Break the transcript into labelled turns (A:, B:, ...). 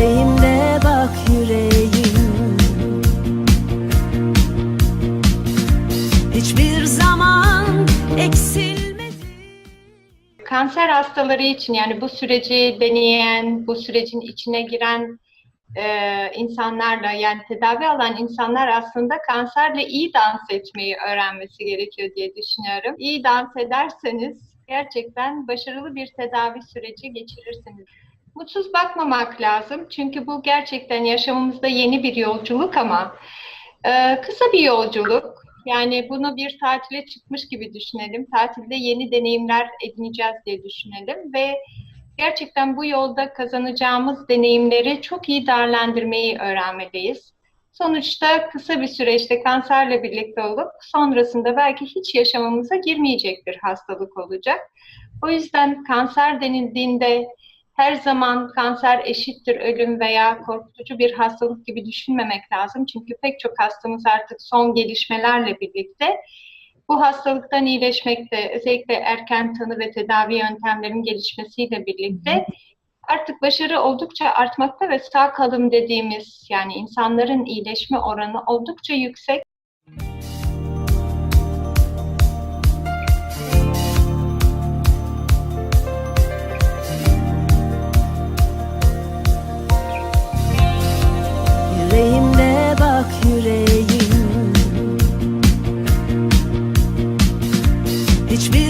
A: Yüreğimde bak yüreğim Hiçbir zaman eksilmedi Kanser hastaları için yani bu süreci deneyen, bu sürecin içine giren e, ee, insanlarla yani tedavi alan insanlar aslında kanserle iyi dans etmeyi öğrenmesi gerekiyor diye düşünüyorum. İyi dans ederseniz gerçekten başarılı bir tedavi süreci geçirirsiniz. Mutsuz bakmamak lazım çünkü bu gerçekten yaşamımızda yeni bir yolculuk ama e, kısa bir yolculuk. Yani bunu bir tatile çıkmış gibi düşünelim. Tatilde yeni deneyimler edineceğiz diye düşünelim ve gerçekten bu yolda kazanacağımız deneyimleri çok iyi değerlendirmeyi öğrenmeliyiz. Sonuçta kısa bir süreçte kanserle birlikte olup sonrasında belki hiç yaşamamıza girmeyecek bir hastalık olacak. O yüzden kanser denildiğinde her zaman kanser eşittir ölüm veya korkutucu bir hastalık gibi düşünmemek lazım. Çünkü pek çok hastamız artık son gelişmelerle birlikte bu hastalıktan iyileşmekte, özellikle erken tanı ve tedavi yöntemlerinin gelişmesiyle birlikte artık başarı oldukça artmakta ve sağ kalım dediğimiz yani insanların iyileşme oranı oldukça yüksek. schwierig.